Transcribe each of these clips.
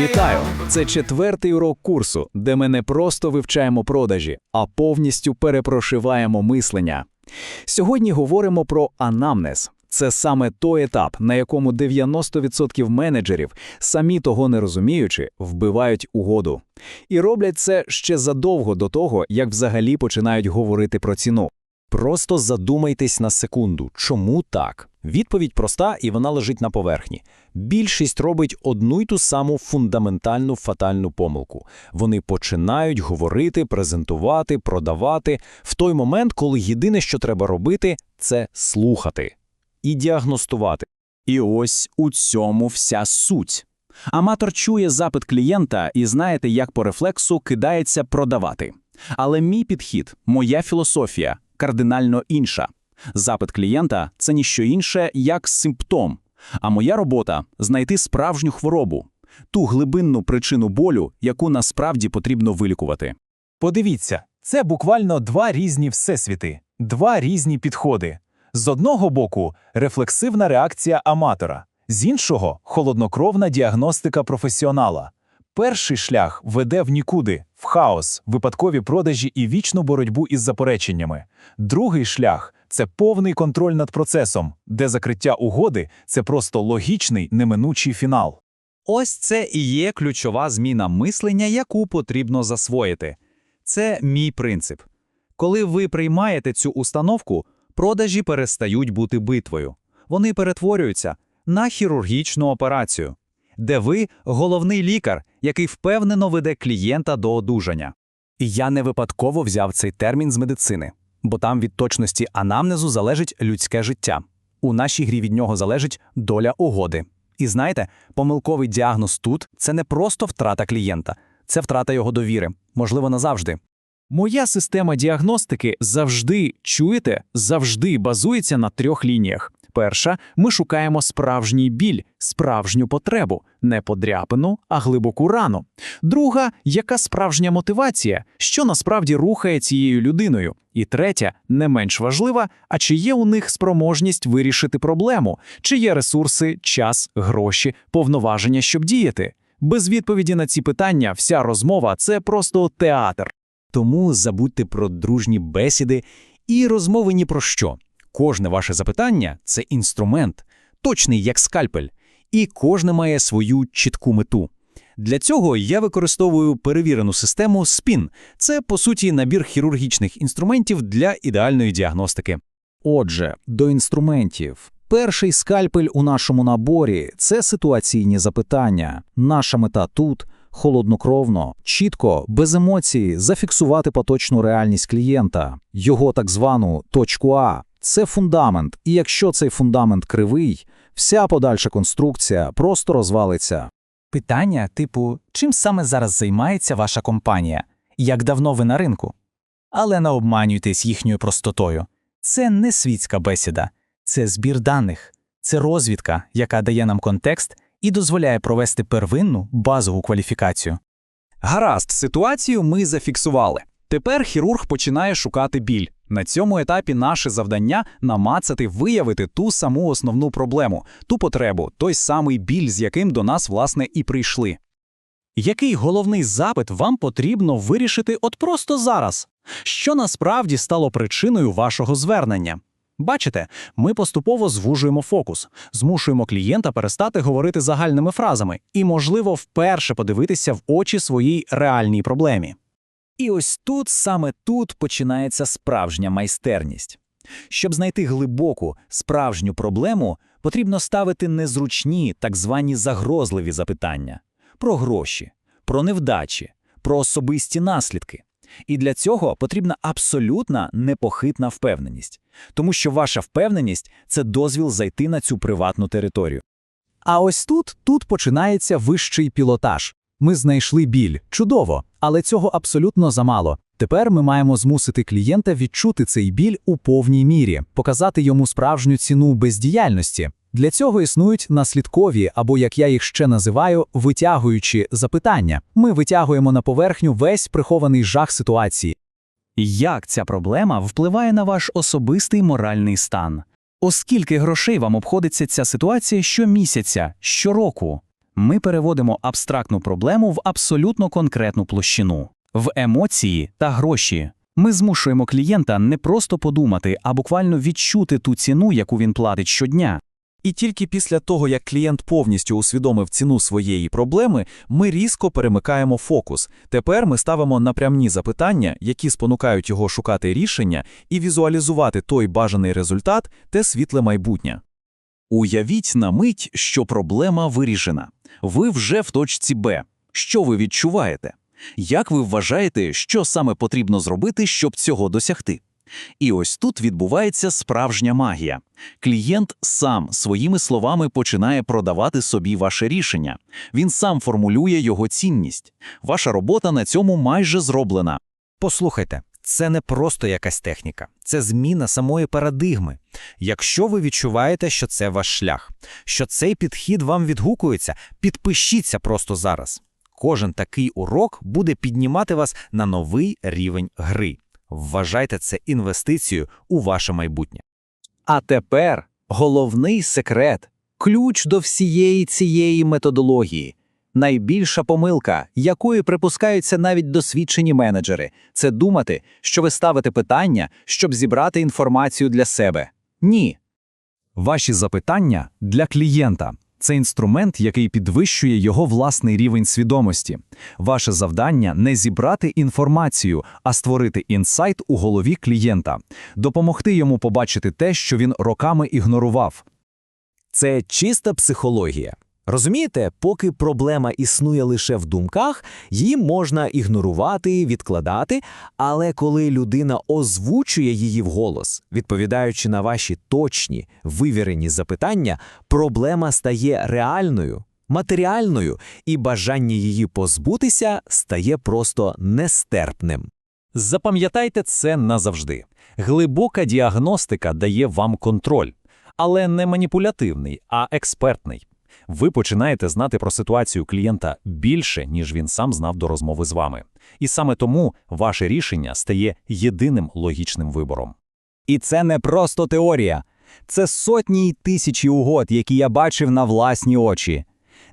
Вітаю! Це четвертий урок курсу, де ми не просто вивчаємо продажі, а повністю перепрошиваємо мислення. Сьогодні говоримо про анамнез. Це саме той етап, на якому 90% менеджерів, самі того не розуміючи, вбивають угоду. І роблять це ще задовго до того, як взагалі починають говорити про ціну. Просто задумайтесь на секунду, чому так? Відповідь проста і вона лежить на поверхні. Більшість робить одну й ту саму фундаментальну фатальну помилку. Вони починають говорити, презентувати, продавати в той момент, коли єдине, що треба робити, це слухати і діагностувати. І ось у цьому вся суть. Аматор чує запит клієнта і знаєте, як по рефлексу кидається продавати. Але мій підхід, моя філософія кардинально інша. Запит клієнта це ніщо інше, як симптом. А моя робота знайти справжню хворобу, ту глибинну причину болю, яку насправді потрібно вилікувати. Подивіться, це буквально два різні всесвіти, два різні підходи. З одного боку рефлексивна реакція аматора, з іншого холоднокровна діагностика професіонала. Перший шлях веде в нікуди, в хаос, випадкові продажі і вічну боротьбу із запереченнями. Другий шлях це повний контроль над процесом, де закриття угоди це просто логічний неминучий фінал. Ось це і є ключова зміна мислення, яку потрібно засвоїти. Це мій принцип. Коли ви приймаєте цю установку, продажі перестають бути битвою. Вони перетворюються на хірургічну операцію, де ви головний лікар, який впевнено веде клієнта до одужання. І я не випадково взяв цей термін з медицини, бо там від точності анамнезу залежить людське життя. У нашій грі від нього залежить доля угоди. І знаєте, помилковий діагноз тут це не просто втрата клієнта, це втрата його довіри, можливо, назавжди. Моя система діагностики завжди, чуєте, завжди базується на трьох лініях. Перша ми шукаємо справжній біль, справжню потребу, не подряпину, а глибоку рану. Друга яка справжня мотивація, що насправді рухає цією людиною. І третя, не менш важлива, а чи є у них спроможність вирішити проблему, чи є ресурси, час, гроші, повноваження, щоб діяти. Без відповіді на ці питання вся розмова це просто театр. Тому забудьте про дружні бесіди і розмови ні про що. Кожне ваше запитання це інструмент, точний як скальпель, і кожне має свою чітку мету. Для цього я використовую перевірену систему SPIN. Це, по суті, набір хірургічних інструментів для ідеальної діагностики. Отже, до інструментів. Перший скальпель у нашому наборі це ситуаційні запитання. Наша мета тут холоднокровно, чітко, без емоцій зафіксувати поточну реальність клієнта, його так звану точку А. Це фундамент, і якщо цей фундамент кривий, вся подальша конструкція просто розвалиться. Питання типу, чим саме зараз займається ваша компанія? Як давно ви на ринку? Але не обманюйтесь їхньою простотою. Це не світська бесіда, це збір даних, це розвідка, яка дає нам контекст і дозволяє провести первинну базову кваліфікацію. Гаразд, ситуацію ми зафіксували. Тепер хірург починає шукати біль. На цьому етапі наше завдання намацати виявити ту саму основну проблему, ту потребу, той самий біль, з яким до нас, власне, і прийшли. Який головний запит вам потрібно вирішити от просто зараз? Що насправді стало причиною вашого звернення? Бачите, ми поступово звужуємо фокус, змушуємо клієнта перестати говорити загальними фразами і, можливо, вперше подивитися в очі своїй реальній проблемі. І ось тут, саме тут починається справжня майстерність. Щоб знайти глибоку, справжню проблему, потрібно ставити незручні, так звані загрозливі запитання про гроші, про невдачі, про особисті наслідки. І для цього потрібна абсолютна непохитна впевненість, тому що ваша впевненість це дозвіл зайти на цю приватну територію. А ось тут, тут починається вищий пілотаж. Ми знайшли біль, чудово, але цього абсолютно замало. Тепер ми маємо змусити клієнта відчути цей біль у повній мірі, показати йому справжню ціну бездіяльності. Для цього існують наслідкові, або як я їх ще називаю, витягуючі запитання. Ми витягуємо на поверхню весь прихований жах ситуації. Як ця проблема впливає на ваш особистий моральний стан? Оскільки грошей вам обходиться ця ситуація щомісяця, щороку? Ми переводимо абстрактну проблему в абсолютно конкретну площину в емоції та гроші. Ми змушуємо клієнта не просто подумати, а буквально відчути ту ціну, яку він платить щодня. І тільки після того, як клієнт повністю усвідомив ціну своєї проблеми, ми різко перемикаємо фокус. Тепер ми ставимо напрямні запитання, які спонукають його шукати рішення і візуалізувати той бажаний результат, те світле майбутнє. Уявіть на мить, що проблема вирішена. Ви вже в точці Б. Що ви відчуваєте? Як ви вважаєте, що саме потрібно зробити, щоб цього досягти? І ось тут відбувається справжня магія. Клієнт сам своїми словами починає продавати собі ваше рішення. Він сам формулює його цінність. Ваша робота на цьому майже зроблена. Послухайте, це не просто якась техніка, це зміна самої парадигми. Якщо ви відчуваєте, що це ваш шлях, що цей підхід вам відгукується, підпишіться просто зараз. Кожен такий урок буде піднімати вас на новий рівень гри. Вважайте це інвестицією у ваше майбутнє. А тепер головний секрет, ключ до всієї цієї методології. Найбільша помилка, якої припускаються навіть досвідчені менеджери, це думати, що ви ставите питання, щоб зібрати інформацію для себе. Ні. Ваші запитання для клієнта це інструмент, який підвищує його власний рівень свідомості. Ваше завдання не зібрати інформацію, а створити інсайт у голові клієнта, допомогти йому побачити те, що він роками ігнорував. Це чиста психологія. Розумієте, поки проблема існує лише в думках, її можна ігнорувати, відкладати, але коли людина озвучує її вголос, відповідаючи на ваші точні, вивірені запитання, проблема стає реальною, матеріальною, і бажання її позбутися стає просто нестерпним. Запам'ятайте це назавжди. Глибока діагностика дає вам контроль, але не маніпулятивний, а експертний. Ви починаєте знати про ситуацію клієнта більше, ніж він сам знав до розмови з вами. І саме тому ваше рішення стає єдиним логічним вибором. І це не просто теорія. Це сотні й тисячі угод, які я бачив на власні очі.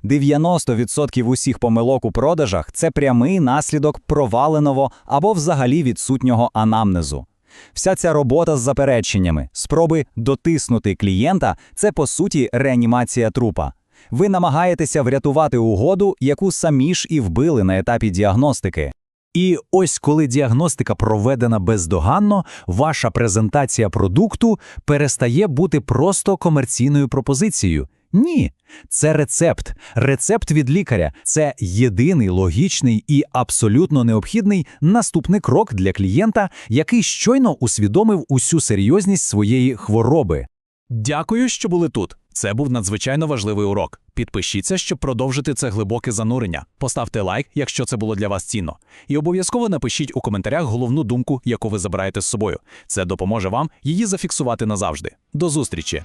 90% усіх помилок у продажах це прямий наслідок проваленого або взагалі відсутнього анамнезу. Вся ця робота з запереченнями, спроби дотиснути клієнта це по суті реанімація трупа. Ви намагаєтеся врятувати угоду, яку самі ж і вбили на етапі діагностики. І ось коли діагностика проведена бездоганно, ваша презентація продукту перестає бути просто комерційною пропозицією. Ні, це рецепт. Рецепт від лікаря. Це єдиний логічний і абсолютно необхідний наступний крок для клієнта, який щойно усвідомив усю серйозність своєї хвороби. Дякую, що були тут. Це був надзвичайно важливий урок. Підпишіться, щоб продовжити це глибоке занурення. Поставте лайк, якщо це було для вас цінно. І обов'язково напишіть у коментарях головну думку, яку ви забираєте з собою. Це допоможе вам її зафіксувати назавжди. До зустрічі!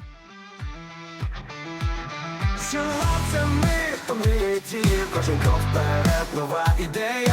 Кожен крок вперед, нова ідея.